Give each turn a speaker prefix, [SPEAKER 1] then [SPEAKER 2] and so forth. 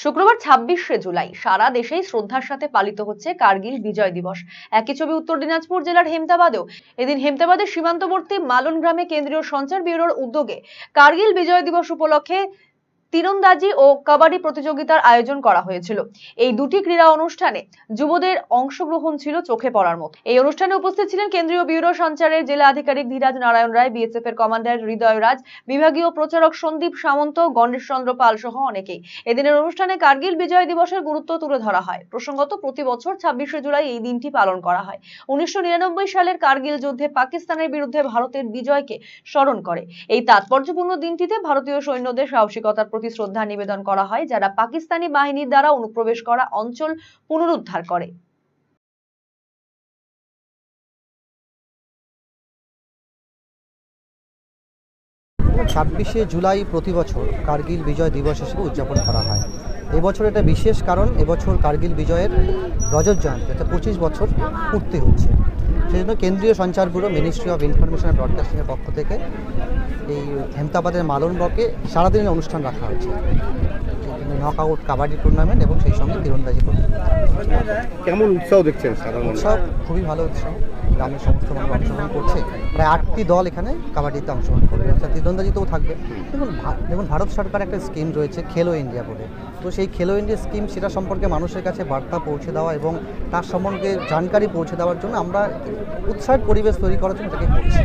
[SPEAKER 1] শুক্রবার ছাব্বিশে জুলাই, সারা দেশেই শ্রদ্ধার সাথে পালিত হচ্ছে কার্গিল বিজয় দিবস। একই ছবি উত্তর দিনাজপুর জেলার হেমতাবাদেও। এদিন হেমতাবাদের সীমান্তবর্তী মালন গ্রামে কেন্দ্রীয় সঞ্চার ব্যুরোর উদ্যোগে কার্গিল বিজয় দিবস উপলক্ষে তীরন্দাজি ও কাবাডি প্রতিযোগিতার আয়োজন করা হয়েছিল। এই দুটি ক্রীড়া অনুষ্ঠানে যুবদের অংশগ্রহণ ছিল চোখে পড়ার মতো। এই অনুষ্ঠানে উপস্থিত ছিলেন কেন্দ্রীয় ব্যুরো সঞ্চারের জেলা আধিকারিক ধীরাজ নারায়ণ রায় বিএসএফ এর কমান্ডার হৃদয় রাজ, বিভাগীয় প্রচারক সন্দীপ সামন্ত গণেশ চন্দ্র পাল সহ অনেকেই। এদিনের অনুষ্ঠানে কার্গিল বিজয় দিবসের গুরুত্ব তুলে ধরা হয়। প্রসঙ্গত, প্রতি বছর ছাব্বিশে জুলাই এই দিনটি পালন করা হয়। উনিশশো নিরানব্বই সালের কার্গিল যুদ্ধে পাকিস্তানের বিরুদ্ধে ভারতের বিজয়কে স্মরণ করে। এই তাৎপর্যপূর্ণ দিনটিতে ভারতীয় সৈন্যদের সাহসিকতার প্রতি শ্রদ্ধা নিবেদন করা হয়, যারা পাকিস্তানি বাহিনীর দ্বারা অনুপ্রবেশ করা অঞ্চল পুনরুদ্ধার করে।
[SPEAKER 2] ছাব্বিশে জুলাই প্রতি বছর কার্গিল বিজয় দিবস হিসেবে উদযাপন করা হয়। এবছর এটা বিশেষ কারণ এবছর কার্গিল বিজয়ের রজত জয়ন্তী, অর্থাৎ পঁচিশ বছর পূর্তি হচ্ছে। সেই জন্য কেন্দ্রীয় সঞ্চার bureau ministry of information and ব্রডকাস্টিংয়ের পক্ষ থেকে এই হেমতাবাদের মালন ব্লকে সারাদিনের অনুষ্ঠান রাখা হয়েছে। নক আউট কাবাডি টুর্নামেন্ট এবং সেই সঙ্গে তীরন্দাজি টুর্নামেন্ট
[SPEAKER 3] কেমন উৎসাহ দেখছেন
[SPEAKER 2] উৎসাহ খুবই ভালো উৎসব গ্রামের সমস্ত মানুষ অংশগ্রহণ করছে। প্রায় আটটি দল এখানে কাবাডিতে অংশগ্রহণ করবে। অর্থাৎ তীরন্দাজিতেও থাকবে। দেখুন দেখুন, ভারত সরকার একটা স্কিম রয়েছে খেলো ইন্ডিয়া বলে। তো সেই খেলো ইন্ডিয়া স্কিম সেটা সম্পর্কে মানুষের কাছে বার্তা পৌঁছে দেওয়া এবং তার সম্পর্কে জানকারি পৌঁছে দেওয়ার জন্য আমরা উৎসাহের পরিবেশ তৈরি করার জন্য এটাকে করছি।